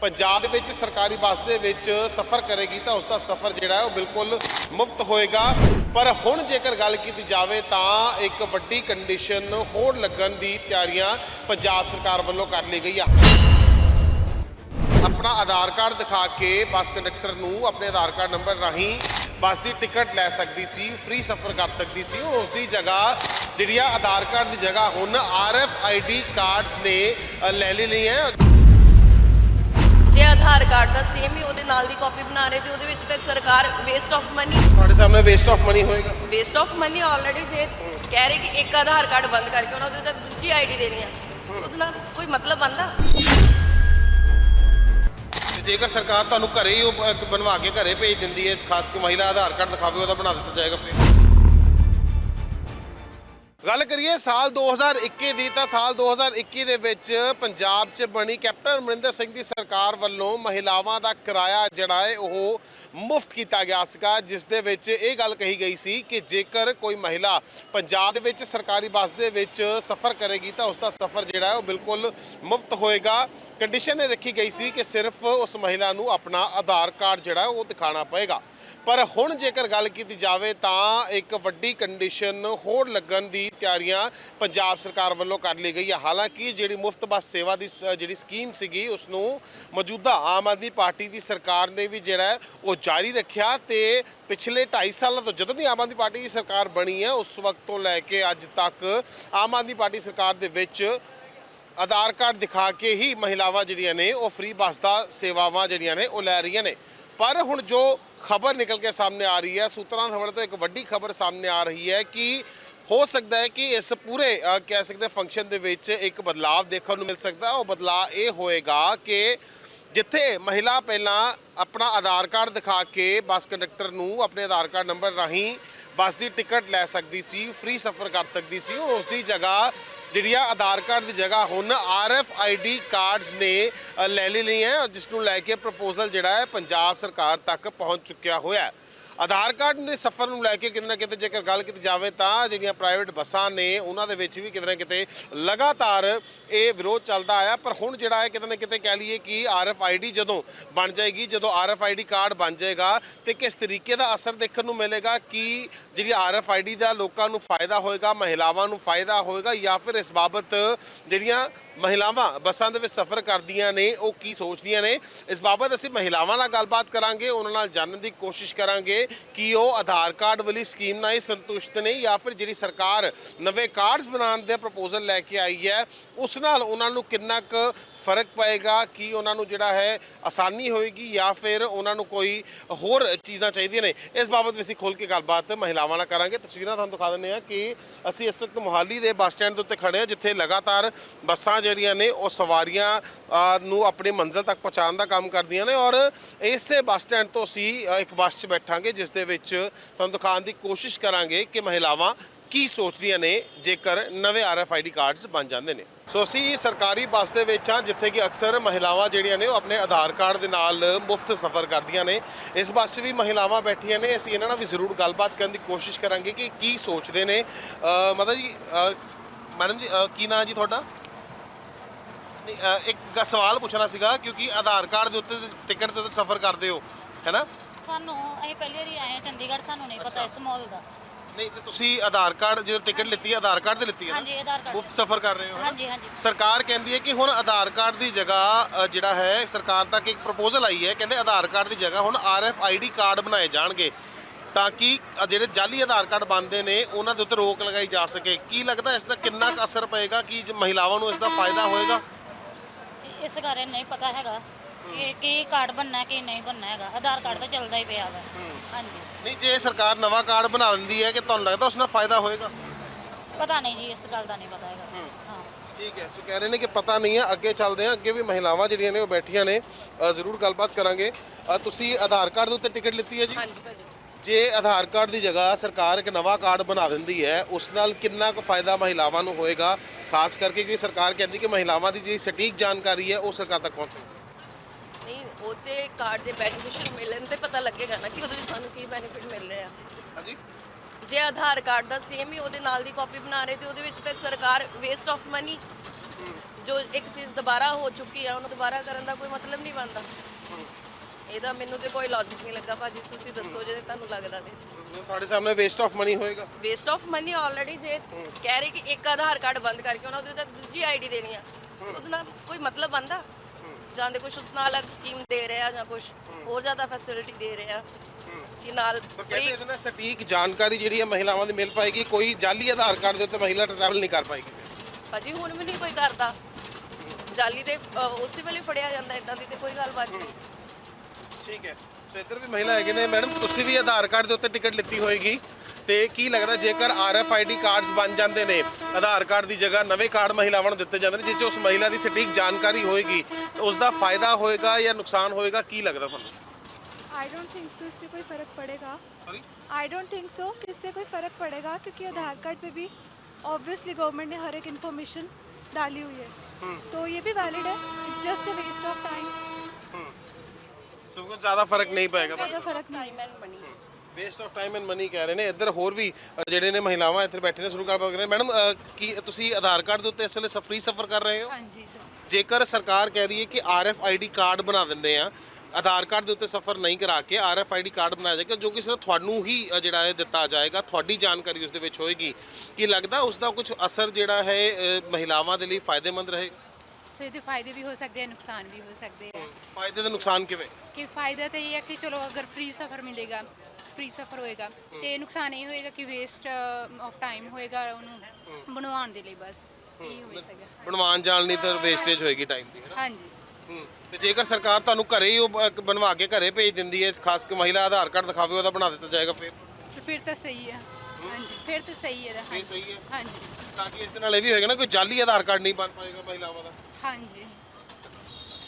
ਪੰਜਾਬ ਦੇ ਵਿੱਚ ਸਰਕਾਰੀ ਬੱਸ ਦੇ ਵਿੱਚ ਸਫ਼ਰ ਕਰੇਗੀ ਤਾਂ ਉਸ ਦਾ ਸਫ਼ਰ ਜਿਹੜਾ ਹੈ ਉਹ ਬਿਲਕੁਲ ਮੁਫਤ ਹੋਏਗਾ। ਪਰ ਹੁਣ ਜੇਕਰ ਗੱਲ ਕੀਤੀ ਜਾਵੇ ਤਾਂ ਇੱਕ ਵੱਡੀ ਕੰਡੀਸ਼ਨ ਹੋਰ ਲੱਗਣ ਦੀ ਤਿਆਰੀਆਂ ਪੰਜਾਬ ਸਰਕਾਰ ਵੱਲੋਂ ਕਰ ਲਈ ਗਈ ਆ। ਆਪਣਾ ਆਧਾਰ ਕਾਰਡ ਦਿਖਾ ਕੇ ਬੱਸ ਕੰਡਕਟਰ ਨੂੰ ਆਪਣੇ ਆਧਾਰ ਕਾਰਡ ਨੰਬਰ ਰਾਹੀਂ ਬੱਸ ਦੀ ਟਿਕਟ ਲੈ ਸਕਦੀ ਸੀ, ਫ੍ਰੀ ਸਫ਼ਰ ਕਰ ਸਕਦੀ ਸੀ। ਔਰ ਉਸ ਦੀ ਜਗ੍ਹਾ ਜਿਹੜੀ ਆ, ਆਧਾਰ ਕਾਰਡ ਦੀ ਜਗ੍ਹਾ ਹੁਣ ਆਰਐਫ ਆਈਡੀ ਕਾਰਡਸ ਨੇ ਲੈ ਲਈ ਹੈ। ਜੇ ਆਧਾਰ ਕਾਰਡ ਦਾ ਸੇਮ ਹੀ ਉਹਦੇ ਨਾਲ ਦੀ ਕਾਪੀ ਬਣਾ ਰਹੇ ਤੇ ਉਹਦੇ ਵਿੱਚ ਤੇ ਸਰਕਾਰ ਵੇਸਟ ਆਫ ਮਨੀ ਤੁਹਾਡੇ ਸਾਹਮਣੇ ਵੇਸਟ ਆਫ ਮਨੀ ਹੋਏਗਾ। ਵੇਸਟ ਆਫ ਮਨੀ ਆਲਰੇਡੀ ਜੇ ਕਹਿ ਰਹੇ ਕਿ ਇੱਕ ਆਧਾਰ ਕਾਰਡ ਬੰਦ ਕਰਕੇ ਉਹਨਾਂ ਉਹਦੇ ਤਾਂ ਦੂਜੀ ਆਈਡੀ ਦੇਣੀ ਆ। ਉਹਦੇ ਨਾਲ ਕੋਈ ਮਤਲਬ ਬੰਦਾ ਤੇ ਜੇਕਰ ਸਰਕਾਰ ਤੁਹਾਨੂੰ ਘਰੇ ਹੀ ਉਹ ਬਣਵਾ ਕੇ ਘਰੇ ਭੇਜ ਦਿੰਦੀ ਹੈ ਖਾਸ ਕਿ ਮਹਿਲਾ ਆਧਾਰ ਕਾਰਡ ਦਿਖਾਵੇ ਉਹਦਾ ਬਣਾ ਦਿੱਤਾ ਜਾਏਗਾ ਫ੍ਰੀ ਗੱਲ ਕਰੀਏ ਸਾਲ 2021 ਦੀ, ਤਾਂ ਸਾਲ 2021 ਦੇ ਵਿੱਚ ਪੰਜਾਬ 'ਚ ਬਣੀ ਕੈਪਟਨ ਅਮਰਿੰਦਰ ਸਿੰਘ ਦੀ ਸਰਕਾਰ ਵੱਲੋਂ ਮਹਿਲਾਵਾਂ ਦਾ ਕਿਰਾਇਆ ਜਿਹੜਾ ਹੈ, ਉਹ ਮੁਫਤ ਕੀਤਾ ਗਿਆ ਸੀਗਾ, ਜਿਸ ਦੇ ਵਿੱਚ ਇਹ ਗੱਲ ਕਹੀ ਗਈ ਸੀ ਕਿ ਜੇਕਰ ਕੋਈ ਮਹਿਲਾ ਪੰਜਾਬ ਦੇ ਵਿੱਚ ਸਰਕਾਰੀ ਬੱਸ ਦੇ ਵਿੱਚ ਸਫ਼ਰ ਕਰੇਗੀ, ਤਾਂ ਉਸ ਦਾ ਸਫ਼ਰ ਜਿਹੜਾ ਹੈ, ਉਹ ਬਿਲਕੁਲ ਮੁਫਤ ਹੋਏਗਾ। ਕੰਡੀਸ਼ਨ ਇਹ ਰੱਖੀ ਗਈ ਸੀ ਕਿ ਸਿਰਫ ਉਸ ਮਹਿਲਾ ਨੂੰ ਆਪਣਾ ਆਧਾਰ ਕਾਰਡ ਜਿਹੜਾ ਉਹ ਦਿਖਾਣਾ ਪਏਗਾ। ਪਰ ਹੁਣ ਜੇਕਰ ਗੱਲ ਕੀਤੀ ਜਾਵੇ ਤਾਂ ਇੱਕ ਵੱਡੀ ਕੰਡੀਸ਼ਨ ਹੋਰ ਲੱਗਣ ਦੀ ਤਿਆਰੀਆਂ ਪੰਜਾਬ ਸਰਕਾਰ ਵੱਲੋਂ ਕਰ ਲਈ ਗਈ ਹੈ ਹਾਲਾਂਕਿ ਜਿਹੜੀ ਮੁਫਤ ਬੱਸ ਸੇਵਾ ਦੀ ਸ- ਜਿਹੜੀ ਸਕੀਮ ਸੀਗੀ ਉਸ ਨੂੰ ਮੌਜੂਦਾ ਆਮ ਆਦਮੀ ਪਾਰਟੀ ਦੀ ਸਰਕਾਰ ਨੇ ਵੀ ਜਿਹੜਾ ਉਹ ਜਾਰੀ ਰੱਖਿਆ ਤੇ ਪਿਛਲੇ 2.5 ਸਾਲਾਂ ਤੋਂ ਜਦੋਂ ਦੀ ਆਮ ਆਦਮੀ ਪਾਰਟੀ ਦੀ ਸਰਕਾਰ ਬਣੀ ਹੈ ਉਸ ਵਕਤ ਤੋਂ ਲੈ ਕੇ ਅੱਜ ਤੱਕ ਆਮ ਆਦਮੀ ਪਾਰਟੀ ਸਰਕਾਰ ਦੇ ਵਿੱਚ ਆਧਾਰ ਕਾਰਡ ਦਿਖਾ ਕੇ ਹੀ ਮਹਿਲਾਵਾਂ ਜਿਹੜੀਆਂ ਨੇ, ਉਹ ਫ੍ਰੀ ਬੱਸ ਦਾ ਸੇਵਾਵਾਂ ਜਿਹੜੀਆਂ ਨੇ, ਉਹ ਲੈ ਰਹੀਆਂ ਨੇ। ਪਰ ਹੁਣ ਜੋ ਖਬਰ ਨਿਕਲ ਕੇ ਸਾਹਮਣੇ ਆ ਰਹੀ ਹੈ। ਸੂਤਰਾਂ ਖਬਰ ਤੋਂ ਇੱਕ ਵੱਡੀ ਖਬਰ ਸਾਹਮਣੇ ਆ ਰਹੀ ਹੈ ਕਿ ਹੋ ਸਕਦਾ ਹੈ ਕਿ ਇਸ ਪੂਰੇ ਕਹਿ ਸਕਦੇ ਫੰਕਸ਼ਨ ਦੇ ਵਿੱਚ ਇੱਕ ਬਦਲਾਅ ਦੇਖਣ ਨੂੰ ਮਿਲ ਸਕਦਾ। ਉਹ ਬਦਲਾਅ ਇਹ ਹੋਏਗਾ ਕਿ ਜਿੱਥੇ ਮਹਿਲਾ ਪਹਿਲਾਂ ਆਪਣਾ ਆਧਾਰ ਕਾਰਡ ਦਿਖਾ ਕੇ ਬੱਸ ਕੰਡਕਟਰ ਨੂੰ ਆਪਣੇ ਆਧਾਰ ਕਾਰਡ ਨੰਬਰ ਰਾਹੀਂ ਬੱਸ ਦੀ ਟਿਕਟ ਲੈ ਸਕਦੀ ਸੀ, ਫ੍ਰੀ ਸਫ਼ਰ ਕਰ ਸਕਦੀ ਸੀ। ਔਰ ਉਸ ਦੀ ਜਗ੍ਹਾ ਜਿਹੜੀ ਆ ਆਧਾਰ ਕਾਰਡ ਦੀ ਜਗ੍ਹਾ ਹੁਣ ਆਰਐਫ ਆਈਡੀ ਕਾਰਡਸ ਨੇ ਲੈ ਲਈ ਲਈ ਹੈ ਜਿਸ ਨੂੰ ਲੈ ਕੇ ਪ੍ਰਪੋਜ਼ਲ ਜਿਹੜਾ ਹੈ ਪੰਜਾਬ ਸਰਕਾਰ ਤੱਕ ਪਹੁੰਚ ਚੁੱਕਿਆ ਹੋਇਆ ਹੈ। ਆਧਾਰ ਕਾਰਡ ਦੇ ਸਫ਼ਰ ਨੂੰ ਲੈ ਕੇ ਕਿਤੇ ਨਾ ਕਿਤੇ ਜੇਕਰ ਗੱਲ ਕੀਤੀ ਜਾਵੇ ਤਾਂ ਜਿਹੜੀਆਂ ਪ੍ਰਾਈਵੇਟ ਬੱਸਾਂ ਨੇ, ਉਹਨਾਂ ਦੇ ਵਿੱਚ ਵੀ ਕਿਤੇ ਨਾ ਕਿਤੇ ਲਗਾਤਾਰ ਇਹ ਵਿਰੋਧ ਚੱਲਦਾ ਆਇਆ। ਪਰ ਹੁਣ ਜਿਹੜਾ ਹੈ ਕਿਤੇ ਨਾ ਕਿਤੇ ਕਹਿ ਲਈਏ ਕਿ ਆਰਐਫ ਆਈਡੀ ਜਦੋਂ ਬਣ ਜਾਏਗੀ, ਜਦੋਂ ਆਰਐਫ ਆਈਡੀ ਕਾਰਡ ਬਣ ਜਾਏਗਾ ਤੇ ਕਿਸ ਤਰੀਕੇ ਦਾ ਅਸਰ ਦੇਖਣ ਨੂੰ ਮਿਲੇਗਾ ਕਿ ਜਿਹੜੀ ਆਰਐਫ ਆਈਡੀ ਦਾ ਲੋਕਾਂ ਨੂੰ ਫਾਇਦਾ ਹੋਏਗਾ, ਮਹਿਲਾਵਾਂ ਨੂੰ ਫਾਇਦਾ ਹੋਏਗਾ ਜਾਂ ਫਿਰ ਇਸ ਬਾਬਤ ਜਿਹੜੀਆਂ ਮਹਿਲਾਵਾਂ ਬੱਸਾਂ ਦੇ ਵਿੱਚ ਸਫ਼ਰ ਕਰਦੀਆਂ ਨੇ, ਉਹ ਕੀ ਸੋਚਦੀਆਂ ਨੇ? ਇਸ ਬਾਬਤ ਅਸੀਂ ਮਹਿਲਾਵਾਂ ਨਾਲ ਗੱਲਬਾਤ ਕਰਾਂਗੇ, ਉਹਨਾਂ ਨਾਲ ਜਾਣਨ ਦੀ ਕੋਸ਼ਿਸ਼ ਕਰਾਂਗੇ ਕਿ ਉਹ ਆਧਾਰ ਕਾਰਡ ਵਾਲੀ ਸਕੀਮ ਨਾਲ ਹੀ ਸੰਤੁਸ਼ਟ ਨੇ ਜਾਂ ਫਿਰ ਜਿਹੜੀ ਸਰਕਾਰ ਨਵੇਂ ਕਾਰਡਸ ਬਣਾਉਣ ਦੇ ਪ੍ਰਪੋਜ਼ਲ ਲੈ ਕੇ ਆਈ ਹੈ, ਉਸ ਨਾਲ ਉਹਨਾਂ ਨੂੰ ਕਿੰਨਾ ਕੁ ਫ਼ਰਕ ਪਏਗਾ ਕਿ ਉਹਨਾਂ ਨੂੰ ਜਿਹੜਾ ਹੈ ਆਸਾਨੀ ਹੋਏਗੀ ਜਾਂ ਫਿਰ ਉਹਨਾਂ ਨੂੰ ਕੋਈ ਹੋਰ ਚੀਜ਼ਾਂ ਚਾਹੀਦੀਆਂ ਨੇ। ਇਸ ਬਾਬਤ ਵੀ ਅਸੀਂ ਖੋਲ ਕੇ ਗੱਲਬਾਤ ਮਹਿਲਾਵਾਂ ਨਾਲ ਕਰਾਂਗੇ। ਤਸਵੀਰਾਂ ਤੁਹਾਨੂੰ ਦਿਖਾ ਦਿੰਦੇ ਹਾਂ ਕਿ ਅਸੀਂ ਇਸ ਵਕਤ ਮੋਹਾਲੀ ਦੇ ਬੱਸ ਸਟੈਂਡ ਦੇ ਉੱਤੇ ਖੜੇ ਹਾਂ, ਜਿੱਥੇ ਲਗਾਤਾਰ ਬੱਸਾਂ ਜਿਹੜੀਆਂ ਨੇ, ਉਹ ਸਵਾਰੀਆਂ ਨੂੰ ਆਪਣੀ ਮੰਜ਼ਿਲ ਤੱਕ ਪਹੁੰਚਾਉਣ ਦਾ ਕੰਮ ਕਰਦੀਆਂ ਨੇ ਔਰ ਇਸੇ ਬੱਸ ਸਟੈਂਡ ਤੋਂ ਅਸੀਂ ਇੱਕ ਬੱਸ 'ਚ ਬੈਠਾਂਗੇ, ਜਿਸ ਦੇ ਵਿੱਚ ਤੁਹਾਨੂੰ ਦਿਖਾਉਣ ਦੀ ਕੋਸ਼ਿਸ਼ ਕਰਾਂਗੇ ਕਿ ਮਹਿਲਾਵਾਂ ਕੀ ਸੋਚਦੀਆਂ ਨੇ ਜੇਕਰ ਨਵੇਂ ਆਰਐਫਆਈਡੀ ਕਾਰਡਸ ਬਣ ਜਾਂਦੇ ਨੇ। ਸੋ ਅਸੀਂ ਸਰਕਾਰੀ ਬੱਸ ਦੇ ਵਿੱਚ ਹਾਂ ਜਿੱਥੇ ਕਿ ਅਕਸਰ ਮਹਿਲਾਵਾਂ ਜਿਹੜੀਆਂ ਨੇ ਉਹ ਆਪਣੇ ਆਧਾਰ ਕਾਰਡ ਦੇ ਨਾਲ ਮੁਫਤ ਸਫ਼ਰ ਕਰਦੀਆਂ ਨੇ। ਇਸ ਬੱਸ 'ਚ ਵੀ ਮਹਿਲਾਵਾਂ ਬੈਠੀਆਂ ਨੇ। ਅਸੀਂ ਇਹਨਾਂ ਨਾਲ ਵੀ ਜ਼ਰੂਰ ਗੱਲਬਾਤ ਕਰਨ ਦੀ ਕੋਸ਼ਿਸ਼ ਕਰਾਂਗੇ ਕਿ ਕੀ ਸੋਚਦੇ ਨੇ। ਮਤਲਬ ਜੀ ਮੈਡਮ ਜੀ ਕੀ ਨਾਂ ਜੀ ਤੁਹਾਡਾ? ਇੱਕ ਸਵਾਲ ਪੁੱਛਣਾ ਸੀਗਾ ਕਿਉਂਕਿ ਆਧਾਰ ਕਾਰਡ ਦੇ ਉੱਤੇ ਟਿਕਟ ਦੇ ਉੱਤੇ ਸਫ਼ਰ ਕਰਦੇ ਹੋ ਹੈਨਾ ਸਾਨੂੰ ਅਸੀਂ ਪਹਿਲੀ ਵਾਰੀ ਆਏ ਹਾਂ ਚੰਡੀਗੜ੍ਹ ਸਾਨੂੰ ਨਹੀਂ ਪਤਾ ਇਸ ਮਾਲ ਦਾ। ਨਹੀਂ ਤੇ ਤੁਸੀਂ ਆਧਾਰ ਕਾਰਡ ਜਦੋਂ ਟਿਕਟ ਲਿੱਤੀ ਹੈ ਆਧਾਰ ਕਾਰਡ ਤੇ ਲਿੱਤੀ ਹੈ ਨਾ? ਹਾਂਜੀ ਆਧਾਰ ਕਾਰਡ ਮੁਫਤ ਸਫ਼ਰ ਕਰ ਰਹੇ ਹੋ। ਨਾ? ਹਾਂਜੀ ਹਾਂਜੀ। ਸਰਕਾਰ ਕਹਿੰਦੀ ਹੈ ਕਿ ਹੁਣ ਆਧਾਰ ਕਾਰਡ ਦੀ ਜਗ੍ਹਾ ਅ, ਜਿਹੜਾ ਹੈ ਸਰਕਾਰ ਤੱਕ ਇੱਕ ਪ੍ਰਪੋਜ਼ਲ ਆਈ ਹੈ ਕਹਿੰਦੇ ਆਧਾਰ ਕਾਰਡ ਦੀ ਜਗ੍ਹਾ ਹੁਣ ਆਰਐਫ ਆਈਡੀ ਕਾਰਡ ਬਣਾਏ ਜਾਣਗੇ ਤਾਂ ਕਿ ਅ, ਜਿਹੜੇ ਜਾਲੀ ਆਧਾਰ ਕਾਰਡ ਬਣਦੇ ਨੇ ਉਹਨਾਂ ਦੇ ਉੱਤੇ ਰੋਕ ਲਗਾਈ ਜਾ ਸਕੇ। ਕੀ ਲੱਗਦਾ ਇਸ ਦਾ ਕਿੰਨਾ ਕੁ ਅਸਰ ਪਏਗਾ? ਕਿ ਜ- ਮਹਿਲਾਵਾਂ ਨੂੰ ਇਸ ਦਾ ਫਾਇਦਾ ਹੋਏਗਾ? ਇਸ ਬਾਰੇ ਨਹੀਂ ਪਤਾ ਹੈਗਾ। ਕਿ ਕੀ ਕਾਰਡ ਬਣਨਾ ਕੀ ਨਹੀਂ ਬਣਨਾ ਹੈਗਾ। ਆਧਾਰ ਕਾਰਡ ਤਾਂ ਚੱਲਦਾ ਹੀ ਪਿਆ ਵਾ। ਹਾਂਜੀ। ਨਹੀਂ ਜੇ ਸਰਕਾਰ ਨਵਾਂ ਕਾਰਡ ਬਣਾ ਦਿੰਦੀ ਹੈ ਕਿ ਤੁਹਾਨੂੰ ਲੱਗਦਾ ਉਸ ਨਾਲ ਫਾਇਦਾ ਹੋਏਗਾ? ਪਤਾ ਨਹੀਂ ਜੀ ਇਸ ਗੱਲ ਦਾ ਨਹੀਂ ਪਤਾ ਹੈਗਾ। ਹਾਂ। ਠੀਕ ਹੈ ਸੋ ਕਹਿ ਰਹੇ ਨੇ ਕਿ ਪਤਾ ਨਹੀਂ ਹੈ ਅੱਗੇ ਚੱਲਦੇ ਹਾਂ। ਅੱਗੇ ਵੀ ਮਹਿਲਾਵਾਂ ਜਿਹੜੀਆਂ ਨੇ ਉਹ ਬੈਠੀਆਂ ਨੇ ਅ, ਜ਼ਰੂਰ ਗੱਲਬਾਤ ਕਰਾਂਗੇ। ਅ, ਤੁਸੀਂ ਆਧਾਰ ਕਾਰਡ ਦੇ ਉੱਤੇ ਟਿਕਟ ਲਿੱਤੀ ਹੈ ਜੀ? ਹਾਂਜੀ ਭਾਜੀ। ਜੇ ਆਧਾਰ ਕਾਰਡ ਦੀ ਜਗ੍ਹਾ ਸਰਕਾਰ ਇੱਕ ਨਵਾਂ ਕਾਰਡ ਬਣਾ ਦਿੰਦੀ ਹੈ ਉਸ ਨਾਲ ਕਿੰਨਾ ਕੁ ਫਾਇਦਾ ਮਹਿਲਾਵਾਂ ਨੂੰ ਹੋਏਗਾ? ਖਾਸ ਕਰਕੇ ਕਿਉਂਕਿ ਸਰਕਾਰ ਕਹਿੰਦੀ ਕਿ ਮਹਿਲਾਵਾਂ ਦੀ ਜਿਹੜੀ ਸਟੀਕ ਜਾਣਕਾਰੀ ਹੈ ਉਹ ਸਰਕਾਰ ਤੱਕ ਪਹੁੰਚੇ। ਨਹੀਂ ਉਹ ਤੇ ਕਾਰਡ ਦੇ ਬੈਨੀਫਿਸ਼ੀਅਲ ਮਿਲਣ ਤੇ ਪਤਾ ਲੱਗੇਗਾ ਨਾ ਕਿ ਉਹਦੇ ਵਿੱਚ ਸਾਨੂੰ ਕੀ ਬੈਨੀਫਿਟ ਮਿਲ ਰਿਹਾ। ਹਾਂਜੀ? ਜੇ ਆਧਾਰ ਕਾਰਡ ਦਾ ਸੇਮ ਹੀ ਉਹਦੇ ਨਾਲ ਦੀ ਕਾਪੀ ਬਣਾ ਰਹੇ ਤੇ ਉਹਦੇ ਵਿੱਚ ਤੇ ਸਰਕਾਰ ਵੇਸਟ ਆਫ ਮਨੀ ਜੋ ਇੱਕ ਚੀਜ਼ ਦੁਬਾਰਾ ਹੋ ਚੁੱਕੀ ਆ ਉਹਨੂੰ ਦੁਬਾਰਾ ਕਰਨ ਦਾ ਕੋਈ ਮਤਲਬ ਨਹੀਂ ਬਣਦਾ। ਇਹਦਾ ਮੈਨੂੰ ਤੇ ਕੋਈ ਲੌਜੀਕ ਨਹੀਂ ਲੱਗਾ ਭਾਜੀ ਤੁਸੀਂ ਦੱਸੋ ਜੇ ਤੁਹਾਨੂੰ ਲੱਗਦਾ ਤੇ। ਤੁਹਾਡੇ ਸਾਹਮਣੇ ਵੇਸਟ ਆਫ ਮਨੀ ਹੋਏਗਾ। ਵੇਸਟ ਆਫ ਮਨੀ ਆਲਰੇਡੀ ਜੇ ਕਹਿ ਰਹੇ ਕਿ ਇੱਕ ਆਧਾਰ ਕਾਰਡ ਬੰਦ ਕਰਕੇ ਉਹਨਾਂ ਉਹਦੇ ਤਾਂ ਦੂਜੀ ਆਈਡੀ ਦੇਣੀ ਆ ਉਹਦੇ ਨਾਲ ਕੋਈ ਮਤਲਬ ਬਣਦਾ? ਜਾਂ ਦੇ ਕੁਝ ਨਾਲ ਅਲੱਗ ਸਕੀਮ ਦੇ ਰਿਹਾ ਜਾਂ ਕੁਝ ਹੋਰ ਜ਼ਿਆਦਾ ਫੈਸਿਲਿਟੀ ਦੇ ਰਿਹਾ ਕਿ ਨਾਲ ਕਹਿੰਦੇ ਇਹਦੇ ਨਾਲ ਸਟੀਕ ਜਾਣਕਾਰੀ ਜਿਹੜੀ ਹੈ ਮਹਿਲਾਵਾਂ ਦੀ ਮਿਲ ਪਾਏਗੀ ਕੋਈ ਜਾਲੀ ਆਧਾਰ ਕਾਰਡ ਦੇ ਉੱਤੇ ਮਹਿਲਾ ਟਰੈਵਲ ਨਹੀਂ ਕਰ ਪਾਏਗੀ। ਭਾਜੀ ਹੁਣ ਵੀ ਨਹੀਂ ਕੋਈ ਕਰਦਾ। ਜਾਲੀ ਦੇ ਅ, ਉਸੇ ਵੇਲੇ ਫੜਿਆ ਜਾਂਦਾ ਇਦਾਂ ਦੀ ਤੇ ਕੋਈ ਗੱਲਬਾਤ ਨਹੀਂ। ਠੀਕ ਹੈ। ਸੋ ਇੱਧਰ ਵੀ ਮਹਿਲਾ ਹੈਗੇ ਨੇ। ਮੈਡਮ ਤੁਸੀਂ ਵੀ ਆਧਾਰ ਕਾਰਡ ਦੇ ਉੱਤੇ ਟਿਕਟ ਲਿੱਤੀ ਹੋਏਗੀ। ਤੇ ਕੀ ਲੱਗਦਾ ਜੇਕਰ ਆਰਐਫਆਈਡੀ ਕਾਰਡਸ ਬਣ ਜਾਂਦੇ ਨੇ ਆਧਾਰ ਕਾਰਡ ਦੀ ਜਗ੍ਹਾ ਨਵੇਂ ਕਾਰਡ ਮਹਿਲਾਵਾਂ ਨੂੰ ਦਿੱਤੇ ਜਾਂਦੇ ਨੇ ਜਿਸ 'ਚ ਉਸ ਮਹਿਲਾ ਦੀ ਸਟੀਕ ਜਾਣਕਾਰੀ ਹੋਏਗੀ ਤਾਂ ਉਸ ਦਾ ਫਾਇਦਾ ਹੋਏਗਾ ਜਾਂ ਨੁਕਸਾਨ ਹੋਏਗਾ ਕੀ ਲੱਗਦਾ ਤੁਹਾਨੂੰ आई डोंट थिंक सो इससे कोई फ़र्क पड़ेगा sorry I don't think so कि इससे कोई फ़र्क पड़ेगा क्योंकि आधार कार्ड पे भी ऑब्वियसली गवर्नमेंट ने हर एक इन्फॉर्मेशन डाली हुई है तो ये भी वैलिड है it's just a waste of time ਸੋ ਕੋਈ ਜ਼ਿਆਦਾ ਫਰਕ ਨਹੀਂ ਪਏਗਾ ज़्यादा फ़र्क नहीं time and money waste of time and money ਕਹਿ ਰਹੇ ਨੇ। ਇੱਧਰ ਹੋਰ ਵੀ ਅ, ਜਿਹੜੇ ਨੇ ਮਹਿਲਾਵਾਂ ਇੱਥੇ ਬੈਠੇ ਨੇ ਸ਼ੁਰੂ ਕਰ ਰਹੇ ਨੇ। ਮੈਡਮ ਅ, ਕੀ ਤੁਸੀਂ ਆਧਾਰ ਕਾਰਡ ਦੇ ਉੱਤੇ ਇਸ ਵੇਲੇ ਫ੍ਰੀ ਸਫਰ ਕਰ ਰਹੇ ਹੋ? ਹਾਂਜੀ ਸਰ। ਜੇਕਰ ਸਰਕਾਰ ਕਹਿ ਰਹੀ ਹੈ ਕਿ ਆਰਐਫਆਈਡੀ ਕਾਰਡ ਬਣਾ ਦਿੰਦੇ ਆ ਆਧਾਰ ਕਾਰਡ ਦੇ ਉੱਤੇ ਸਫਰ ਨਹੀਂ ਕਰਾ ਕੇ ਆਰਐਫਆਈਡੀ ਕਾਰਡ ਬਣਾਇਆ ਜਾਏਗਾ ਜੋ ਕਿ ਸਿਰਫ ਤੁਹਾਨੂੰ ਹੀ ਅ, ਜਿਹੜਾ ਹੈ ਦਿੱਤਾ ਜਾਏਗਾ ਤੁਹਾਡੀ ਜਾਣਕਾਰੀ ਉਸ ਦੇ ਵਿੱਚ ਹੋਏਗੀ। ਕੀ ਲੱਗਦਾ ਉਸ ਦਾ ਕੁਝ ਅਸਰ ਜਿਹੜਾ ਹੈ ਅ, ਮਹਿਲਾਵਾਂ ਦੇ ਲਈ ਫਾਇਦੇਮੰਦ ਰਹੇਗਾ ਸੋ ਇਹਦੇ ਫਾਇਦੇ ਵੀ ਹੋ ਸਕਦੇ ਆ ਨੁਕਸਾਨ ਵੀ ਹੋ ਸਕਦੇ ਆ। ਫਾਇਦੇ ਤੇ ਨੁਕਸਾਨ ਕਿਵੇਂ? ਕਿ ਫਾਇਦਾ ਤਾਂ ਇਹ ਹੈ ਕਿ ਚਲੋ ਅਗਰ ਫ੍ਰੀ ਸਫਰ ਮਿਲੇਗਾ ਫ੍ਰੀ ਸਫਰ ਹੋਏਗਾ ਤੇ ਨੁਕਸਾਨ ਇਹ ਹੋਏਗਾ ਕਿ ਵੇਸਟ ਆਫ ਟਾਈਮ ਹੋਏਗਾ ਉਹਨੂੰ ਬਣਵਾਉਣ ਦੇ ਲਈ ਬਸ ਇਹ ਹੋ ਸਕਦਾ। ਬਣਵਾਉਣ ਜਾਣ ਨਹੀਂ ਤਾਂ ਵੇਸਟੇਜ ਹੋਏਗੀ ਟਾਈਮ ਦੀ ਹੈ ਨਾ? ਹਾਂਜੀ। ਤੇ ਜੇਕਰ ਸਰਕਾਰ ਤੁਹਾਨੂੰ ਘਰੇ ਹੀ ਉਹ ਬਣਵਾ ਕੇ ਘਰੇ ਭੇਜ ਦਿੰਦੀ ਹੈ ਖਾਸ ਕੇ ਮਹਿਲਾ ਆਧਾਰ ਕਾਰਡ ਦਿਖਾਵੇ ਉਹਦਾ ਬਣਾ ਦਿੱਤਾ ਜਾਏਗਾ ਫਿਰ? ਫਿਰ ਤਾਂ ਸਹੀ ਹੈ। ਹਾਂਜੀ ਫਿਰ ਤਾਂ ਸਹੀ ਹੈ ਹਾਂਜੀ। ਸਹੀ ਹੈ? ਹਾਂਜੀ। ਤਾਂ ਕਿ ਇਸ ਦੇ ਨਾਲ ਇਹ ਵੀ ਹੋਏਗਾ ਨਾ ਕੋਈ ਜਾਲੀ ਆਧਾਰ ਕਾਰਡ ਨਹੀਂ ਬਣ ਪਾਏਗਾ ਮਹਿਲਾਵਾਂ ਦਾ। ਹਾਂਜੀ।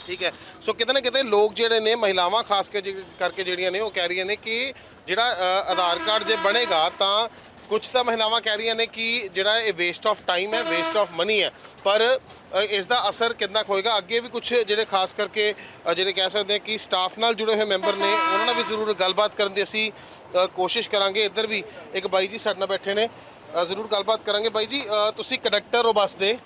ਠੀਕ ਹੈ। ਸੋ ਕਿਤੇ ਨਾ ਕਿਤੇ ਲੋਕ ਜਿਹੜੇ ਨੇ ਮਹਿਲਾਵਾਂ ਖਾਸ ਕਰਕੇ ਜਿਹੜੀਆਂ ਨੇ ਉਹ ਕਹਿ ਰਹੀਆਂ ਨੇ ਕਿ ਜਿਹੜਾ ਆਧਾਰ ਕਾਰਡ ਜੇ ਬਣੇਗਾ, ਤਾਂ ਕੁਝ ਤਾਂ ਮਹਿਲਾਵਾਂ ਕਹਿ ਰਹੀਆਂ ਨੇ ਕਿ ਜਿਹੜਾ ਇਹ ਵੇਸਟ ਆਫ ਟਾਈਮ ਹੈ ਵੇਸਟ ਆਫ ਮਨੀ ਹੈ। ਪਰ ਇਸ ਦਾ ਅਸਰ ਕਿੰਨਾ ਕੁ ਹੋਏਗਾ? ਅੱਗੇ ਵੀ ਕੁਝ ਜਿਹੜੇ ਖਾਸ ਕਰਕੇ ਜਿਹੜੇ ਕਹਿ ਸਕਦੇ ਆ ਕਿ ਸਟਾਫ ਨਾਲ ਜੁੜੇ ਹੋਏ ਮੈਂਬਰ ਨੇ, ਉਹਨਾਂ ਨਾਲ ਵੀ ਜ਼ਰੂਰ ਗੱਲਬਾਤ ਕਰਨ ਦੀ ਅਸੀਂ ਕੋਸ਼ਿਸ਼ ਕਰਾਂਗੇ। ਇੱਧਰ ਵੀ ਇੱਕ ਬਾਈ ਜੀ ਸਾਡੇ ਨਾਲ ਬੈਠੇ ਨੇ ਜ਼ਰੂਰ ਗੱਲਬਾਤ ਕਰਾਂਗੇ। ਬਾਈ ਜੀ ਤੁਸੀਂ ਕੰਡਕਟਰ ਹੋ ਬੱਸ ਦੇ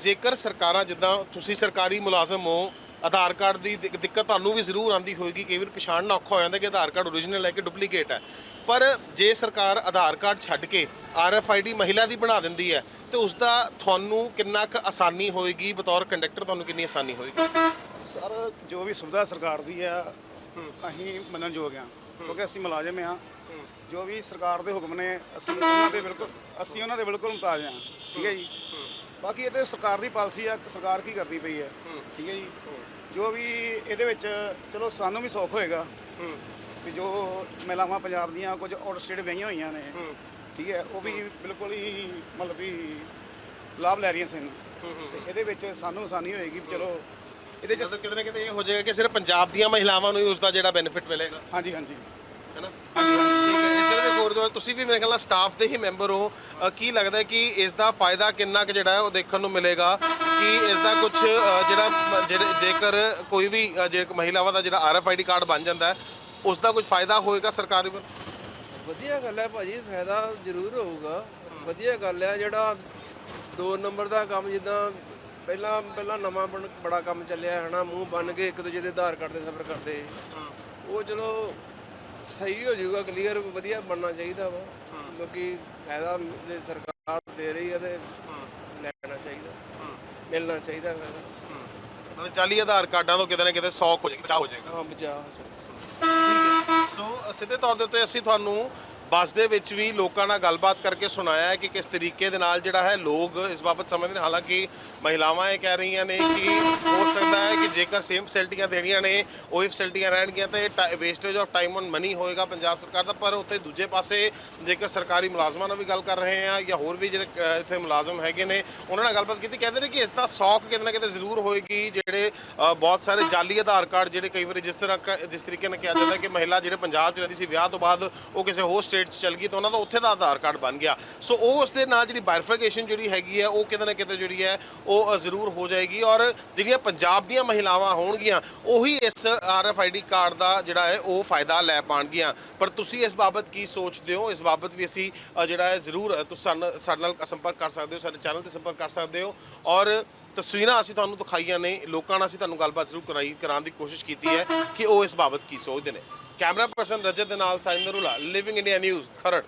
ਜੇਕਰ ਸਰਕਾਰਾਂ, ਜਿੱਦਾਂ ਤੁਸੀਂ ਸਰਕਾਰੀ ਮੁਲਾਜ਼ਮ ਹੋ ਆਧਾਰ ਕਾਰਡ ਦੀ ਦਿੱਕ- ਦਿੱਕਤ ਤੁਹਾਨੂੰ ਵੀ ਜ਼ਰੂਰ ਆਂਦੀ ਹੋਏਗੀ। ਕਈ ਵਾਰ ਪਛਾਣਨਾ ਔਖਾ ਹੋ ਜਾਂਦਾ ਕਿ ਆਧਾਰ ਕਾਰਡ ਓਰੀਜਨਲ ਹੈ ਕਿ ਡੁਪਲੀਕੇਟ ਹੈ। ਪਰ ਜੇ ਸਰਕਾਰ ਆਧਾਰ ਕਾਰਡ ਛੱਡ ਕੇ ਆਰਐਫਆਈਡੀ ਮਹਿਲਾ ਦੀ ਬਣਾ ਦਿੰਦੀ ਹੈ, ਤੇ ਉਸ ਦਾ ਤੁਹਾਨੂੰ ਕਿੰਨਾ ਕੁ ਆਸਾਨੀ ਹੋਏਗੀ? ਬਤੌਰ ਕੰਡਕਟਰ ਤੁਹਾਨੂੰ ਕਿੰਨੀ ਆਸਾਨੀ ਹੋਏਗੀ? ਸਰ, ਜੋ ਵੀ ਸੁਵਿਧਾ ਸਰਕਾਰ ਦੀ ਆ ਅਸੀਂ ਮੰਨਣ ਯੋਗ ਆ ਕਿਉਂਕਿ ਅਸੀਂ ਮੁਲਾਜ਼ਮ ਆ ਜੋ ਵੀ ਸਰਕਾਰ ਦੇ ਹੁਕਮ ਨੇ, ਅਸੀਂ ਉਹਨਾਂ ਦੇ ਬਿਲਕੁਲ, ਅਸੀਂ ਉਹਨਾਂ ਦੇ ਬਿਲਕੁਲ ਮੁਤਾਜ ਆ ਠੀਕ ਹੈ ਜੀ? ਬਾਕੀ ਇਹ ਤੇ ਸਰਕਾਰ ਦੀ ਪਾਲਿਸੀ ਆ ਸਰਕਾਰ ਕੀ ਕਰਦੀ ਪਈ ਹੈ? ਠੀਕ ਹੈ ਜੀ? ਜੋ ਵੀ ਇਹਦੇ ਵਿੱਚ ਚਲੋ ਸਾਨੂੰ ਵੀ ਸੌਖ ਹੋਏਗਾ ਵੀ ਜੋ ਮਹਿਲਾਵਾਂ ਪੰਜਾਬ ਦੀਆਂ ਕੁਝ ਆਊਟ ਸਟੇਟ ਗਈਆਂ ਹੋਈਆਂ ਨੇ ਠੀਕ ਹੈ ਉਹ ਵੀ ਬਿਲਕੁਲ ਹੀ ਮਤਲਬ ਵੀ ਲਾਭ ਲੈ ਰਹੀਆਂ ਸਨ। ਤੇ ਇਹਦੇ ਵਿੱਚ ਸਾਨੂੰ ਆਸਾਨੀ ਹੋਏਗੀ ਵੀ ਚਲੋ ਇਹਦੇ ਚ ਮਤਲਬ ਕਿਤੇ ਨਾ ਕਿਤੇ ਇਹ ਹੋ ਜਾਏਗਾ ਕਿ ਸਿਰਫ ਪੰਜਾਬ ਦੀਆਂ ਮਹਿਲਾਵਾਂ ਨੂੰ ਹੀ ਉਸ ਦਾ ਜਿਹੜਾ ਬੈਨੀਫਿਟ ਮਿਲੇਗਾ। ਹਾਂਜੀ ਹਾਂਜੀ। ਹੈ ਨਾ? ਹਾਂਜੀ ਹਾਂਜੀ। ਹੈ, ਤੁਸੀਂ ਵੀ ਮੇਰੇ ਖਿਆਲ ਨਾਲ ਸਟਾਫ ਦੇ ਹੀ ਮੈਂਬਰ ਹੋ। ਅ, ਕੀ ਲੱਗਦਾ ਹੈ ਕਿ ਇਸ ਦਾ ਫਾਇਦਾ ਕਿੰਨਾ ਕੁ ਜਿਹੜਾ ਹੈ ਉਹ ਦੇਖਣ ਨੂੰ ਮਿਲੇਗਾ? ਕਿ ਇਸ ਦਾ ਕੁਝ ਜਿਹੜਾ ਮ- ਜਿਹੜੇ ਜੇਕਰ ਕੋਈ ਵੀ ਅ, ਜੇ ਇੱਕ ਮਹਿਲਾਵਾਂ ਦਾ ਜਿਹੜਾ ਆਰਐਫਆਈਡੀ ਕਾਰਡ ਬਣ ਜਾਂਦਾ ਹੈ ਉਸ ਦਾ ਕੁਝ ਫਾਇਦਾ ਹੋਏਗਾ ਸਰਕਾਰੀ ਵੱਲੋਂ? ਵਧੀਆ ਗੱਲ ਹੈ ਭਾਜੀ ਫਾਇਦਾ ਜ਼ਰੂਰ ਹੋਊਗਾ। ਵਧੀਆ ਗੱਲ ਹੈ ਜਿਹੜਾ ਦੋ ਨੰਬਰ ਦਾ ਕੰਮ ਜਿੱਦਾਂ ਪਹਿਲਾਂ ਪਹਿਲਾਂ ਨਵਾਂ ਬਣ- ਬੜਾ ਕੰਮ ਚੱਲਿਆ ਹੈ ਨਾ ਮੂੰਹ ਬੰਨ ਕੇ ਇੱਕ ਦੂਜੇ ਦੇ ਆਧਾਰ ਕਾਰਡ ਦੇ ਸਫਰ ਕਰਦੇ। ਉਹ ਚਲੋ ਸਹੀ ਹੋ ਜਾਊਗਾ ਕਲੀਅਰ ਵਧੀਆ ਬਣਨਾ ਚਾਹੀਦਾ ਵਾ। ਕਿਉਂਕਿ ਫਾਇਦਾ ਜੇ ਸਰਕਾਰ ਦੇ ਰਹੀ ਹੈ ਤੇ ਲੈਣਾ ਚਾਹੀਦਾ ਮਿਲਣਾ ਚਾਹੀਦਾ ਫਾਇਦਾ। ਮਤਲਬ ਜਾਲੀ ਆਧਾਰ ਕਾਰਡਾਂ ਤੋਂ ਕਿਤੇ ਨਾ ਕਿਤੇ 100 ਹੋ ਜਾਏਗਾ ਬਚਾਅ ਹੋ ਜਾਏਗਾ। ਹਾਂ ਬਚਾ ਹੋ ਸਕਦਾ ਸੋ ਸਿੱਧੇ ਤੌਰ ਦੇ ਉੱਤੇ ਅਸੀਂ ਤੁਹਾਨੂੰ ਬੱਸ ਦੇ ਵਿੱਚ ਵੀ ਲੋਕਾਂ ਨਾਲ ਗੱਲਬਾਤ ਕਰਕੇ ਸੁਣਾਇਆ ਹੈ ਕਿ ਕਿਸ ਤਰੀਕੇ ਦੇ ਨਾਲ ਜਿਹੜਾ ਹੈ ਲੋਕ ਇਸ ਬਾਬਤ ਸਮਝਦੇ ਨੇ। ਹਾਲਾਂਕਿ ਮਹਿਲਾਵਾਂ ਇਹ ਕਹਿ ਰਹੀਆਂ ਨੇ ਕਿ ਹੋ ਸਕਦਾ ਹੈ ਕਿ ਜੇਕਰ ਸੇਮ ਫੈਸਿਲਿਟੀਆਂ ਦੇਣੀਆਂ ਨੇ, ਉਹੀ ਫੈਸਿਲਿਟੀਆਂ ਰਹਿਣਗੀਆਂ ਤਾਂ wastage of time on money ਹੋਏਗਾ ਪੰਜਾਬ ਸਰਕਾਰ ਦਾ। ਪਰ ਉੱਥੇ ਦੂਜੇ ਪਾਸੇ ਜੇਕਰ ਸਰਕਾਰੀ ਮੁਲਾਜ਼ਮਾਂ ਨਾਲ ਵੀ ਗੱਲ ਕਰ ਰਹੇ ਆ ਜਾਂ ਹੋਰ ਵੀ ਜਿਹੜੇ ਇੱਥੇ ਮੁਲਾਜ਼ਮ ਹੈਗੇ ਨੇ, ਉਹਨਾਂ ਨਾਲ ਗੱਲਬਾਤ ਕੀਤੀ। ਕਹਿੰਦੇ ਨੇ ਕਿ ਇਸ ਦਾ ਸ਼ੌਕ ਕਿਤੇ ਨਾ ਕਿਤੇ ਜ਼ਰੂਰ ਹੋਏਗੀ। ਜਿਹੜੇ ਬਹੁਤ ਸਾਰੇ ਜਾਲੀ ਆਧਾਰ ਕਾਰਡ ਜਿਹੜੇ ਕਈ ਵਾਰੀ ਜਿਸ ਤਰ੍ਹਾਂ ਕ- ਜਿਸ ਤਰੀਕੇ ਨਾਲ ਕਿਹਾ ਜਾਂਦਾ ਕਿ ਮਹਿਲਾ ਜਿਹੜੇ ਪੰਜਾਬ 'ਚ ਰਹਿੰਦੀ ਸੀ, ਵਿਆਹ ਤੋਂ ਬਾਅਦ ਉਹ ਕਿਸੇ ਹੋਰ ਸਟੇਟ ਸਟੇਟ ਚਲ ਗਈ ਤਾਂ ਉਹਨਾਂ ਦਾ ਉੱਥੇ ਦਾ ਆਧਾਰ ਕਾਰਡ ਬਣ ਗਿਆ। ਸੋ ਉਹ ਉਸ ਦੇ ਨਾਲ ਜਿਹੜੀ ਬਾਇਫਰਕੇਸ਼ਨ ਜਿਹੜੀ ਹੈਗੀ ਹੈ, ਉਹ ਕਿਤੇ ਨਾ ਕਿਤੇ ਜਿਹੜੀ ਹੈ, ਉਹ ਜ਼ਰੂਰ ਹੋ ਜਾਏਗੀ ਔਰ ਜਿਹੜੀਆਂ ਪੰਜਾਬ ਦੀਆਂ ਮਹਿਲਾਵਾਂ ਹੋਣਗੀਆਂ, ਉਹੀ ਇਸ R F I D card ਦਾ ਜਿਹੜਾ ਹੈ, ਉਹ ਫਾਇਦਾ ਲੈ ਪਾਣਗੀਆਂ। ਪਰ ਤੁਸੀਂ ਇਸ ਬਾਬਤ ਕੀ ਸੋਚਦੇ ਹੋ? ਇਸ ਬਾਬਤ ਵੀ ਅਸੀਂ ਜਿਹੜਾ ਹੈ, ਜ਼ਰੂਰ ਤੁਸੀਂ ਸਾਡੇ ਨਾਲ ਸੰਪਰਕ ਕਰ ਸਕਦੇ ਹੋ, ਸਾਡੇ ਚੈਨਲ ਤੇ ਸੰਪਰਕ ਕਰ ਸਕਦੇ ਹੋ ਔਰ ਤਸਵੀਰਾਂ ਅਸੀਂ ਤੁਹਾਨੂੰ ਦਿਖਾਈਆਂ ਨੇ, ਲੋਕਾਂ ਨਾਲ ਅਸੀਂ ਤੁਹਾਨੂੰ ਗੱਲਬਾਤ ਜ਼ਰੂਰ ਕਰਾਈ, ਕਰਾਉਣ ਦੀ ਕੋਸ਼ਿਸ਼ ਕੀਤੀ ਹੈ ਕਿ ਉਹ ਇਸ ਬਾਬਤ ਕੀ ਸੋਚਦੇ ਨੇ। ਕੈਮਰਾ ਪਰਸਨ ਰਜਤ ਦੇ ਨਾਲ ਸਾਇੰਦਰੂਲਾ ਲਿਵਿੰਗ ਇੰਡੀਆ ਨਿਊਜ਼ ਖਰੜ।